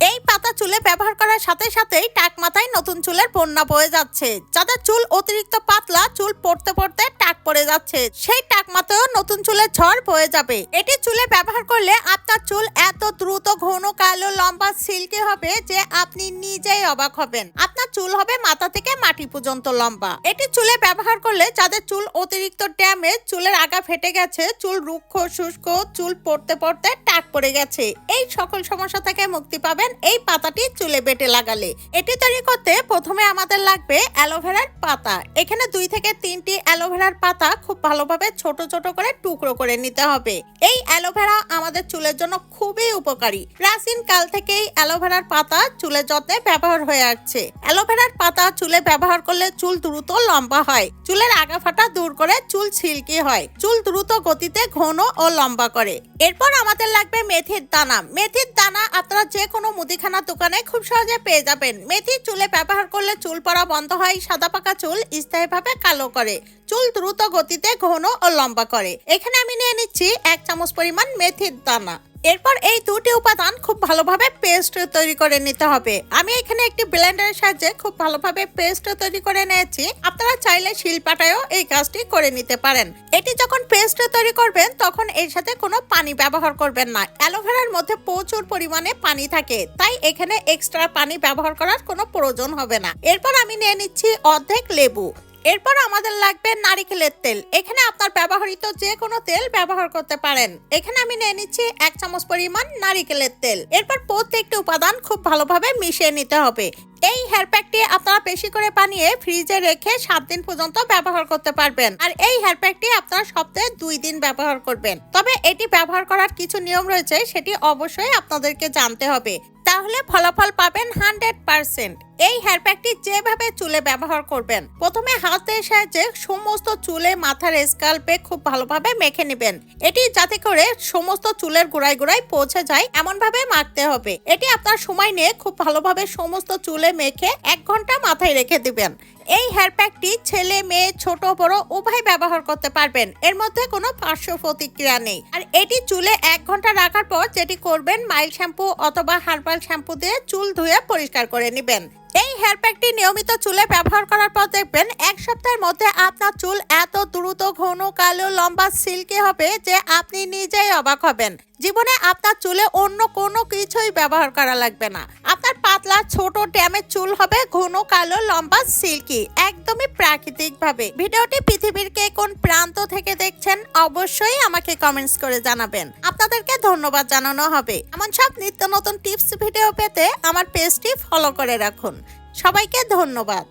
এই পাতা চুলে ব্যবহার করার সাথে সাথেই টাক মাথায় নতুন চুলের বন্যা বয়ে যাচ্ছে। যাদের চুল অতিরিক্ত পাতলা, চুল পড়তে পড়তে টাক পড়ে যাচ্ছে। সেই টাক মাথায়ও নতুন চুলের ঝড় বয়ে যাবে। এটি চুলে ব্যবহার করলে আপনার চুল এত দ্রুত ঘন, কালো, লম্বা, সিল্কি হবে যে আপনি নিজেই অবাক হবেন। আপনার চুল হবে মাথা থেকে মাটি পর্যন্ত লম্বা। এটি চুলে ব্যবহার করলে যাদের চুল অতিরিক্ত ড্যামেজ, চুলের আগা ফেটে গেছে, চুল রুক্ষ, শুষ্ক, চুল পড়তে পড়তে টাক পড়ে গেছে। এই সকল সমস্যা থেকে মুক্তি পাবেন এই পাতাটি চুলে বেটে লাগালে। এটি তৈরি করতে প্রথমে আমাদের লাগবে অ্যালোভেরার পাতা। এখানে দুই থেকে তিনটি অ্যালোভেরার পাতা খুব ভালোভাবে ছোট ছোট করে টুকরো করে নিতে হবে। এই অ্যালোভেরা আমাদের চুলের জন্য খুবই উপকারী। প্রাচীন কাল থেকেই অ্যালোভেরার পাতা চুলের যত্নে ব্যবহার হয়ে আসছে। অ্যালোভেরার পাতা চুলে ব্যবহার করলে চুল দ্রুত লম্বা হয়। চুলের আগা ফাটা দূর করে চুল সিল্কি হয়। চুল দ্রুত গতিতে ঘন ও লম্বা করে। এরপর আমাদের লাগবে মেথির দানা। মেথির দানা আপনারা যে কোনো মুদিখানা দোকানে খুব সহজে পেয়ে যাবেন। মেথি চুলে ব্যবহার করলে চুল পড়া বন্ধ হয়, সাদা পাকা চুল স্থায়ীভাবে কালো করে। চুল দ্রুত গতিতে ঘন ও লম্বা করে। এখানে আমি নিয়ে নিচ্ছি এক চামচ পরিমাণ মেথির দানা। এরপর এই দুটি উপাদান খুব ভালোভাবে পেস্ট তৈরি করে নিতে হবে। আমি এখানে একটি ব্লেন্ডারের সাহায্যে খুব ভালোভাবে পেস্ট তৈরি করে নিয়েছি। আপনারা চাইলে শিলপাটায়ও এই কাজটি করে নিতে পারেন। এটি যখন পেস্ট তৈরি করবেন, তখন এর সাথে কোনো পানি ব্যবহার করবেন না। অ্যালোভেরার মধ্যে প্রচুর পরিমাণে পানি থাকে, তাই এখানে এক্সট্রা পানি ব্যবহার করার কোনো প্রয়োজন হবে না। এরপর আমি নিয়ে নিচ্ছি অর্ধেক লেবু। এরপর আমাদের লাগবে নারিকেলের তেল। এখানে আপনার ব্যবহৃত যে কোনো তেল ব্যবহার করতে পারেন। এখানে আমি নিয়ে নিচ্ছি এক চামচ পরিমাণ নারিকেলের তেল। এরপর প্রত্যেকটি উপাদান খুব ভালোভাবে মিশিয়ে নিতে হবে। এই হেয়ার প্যাকটি আপনারা বেশি করে বানিয়ে ফ্রিজে রেখে সাত দিন পর্যন্ত ব্যবহার করতে পারবেন। আর এই হেয়ার প্যাকটি আপনারা সপ্তাহে দুই দিন ব্যবহার করবেন। তবে এটি ব্যবহার করার কিছু নিয়ম রয়েছে, সেটি অবশ্যই আপনাদেরকে জানতে হবে। তাহলে ফলাফল পাবেন হান্ড্রেড পার্সেন্ট। এই হেয়ার প্যাকটি যেভাবে চুলে ব্যবহার করবেন, প্রথমে হাতের সাহায্যে সমস্ত চুলে মাথার স্কাল্পে খুব ভালোভাবে মেখে নেবেন। এটি যাতে করে সমস্ত চুলের গোড়ায় গোড়ায় পৌঁছে যায় এমন ভাবে মাখতে হবে। এটি আপনার সময় নিয়ে খুব ভালোভাবে সমস্ত চুলে মেখে এক ঘণ্টা মাথায় রেখে দিবেন। এই হেয়ার প্যাকটি ছেলে, মেয়ে, ছোট, বড় উভয় ব্যবহার করতে পারবেন। এর মধ্যে কোনো পার্শ্ব প্রতিক্রিয়া নেই। আর এটি চুলে এক ঘণ্টা রাখার পর যেটি করবেন মাইল শ্যাম্পু অথবা হার্বাল শ্যাম্পু দিয়ে চুল ধুয়ে পরিষ্কার করে নেবেন। এই হেয়ার প্যাকটি নিয়মিত চুলে ব্যবহার করার পর দেখবেন এক সপ্তাহের মধ্যে আপনার চুল এত দ্রুত, ঘন, কালো, লম্বা সিল্কি হবে যে আপনি নিজেই অবাক হবেন। জীবনে আপনার চুলে অন্য কোনো কিছুই ব্যবহার করা লাগবে না। আপনার পাতলা ছোট ড্যামের চুল হবে ঘন, কালো, লম্বা, সিল্কি, একদমই প্রাকৃতিক ভাবে ভিডিওটি পৃথিবীর কে কোন প্রান্ত থেকে দেখছেন অবশ্যই আমাকে কমেন্টস করে জানাবেন। আপনাদেরকে ধন্যবাদ জানানো হবে। এমন সব নিত্য নতুন টিপস ভিডিও পেতে আমার পেজটি ফলো করে রাখুন। সবাইকে ধন্যবাদ।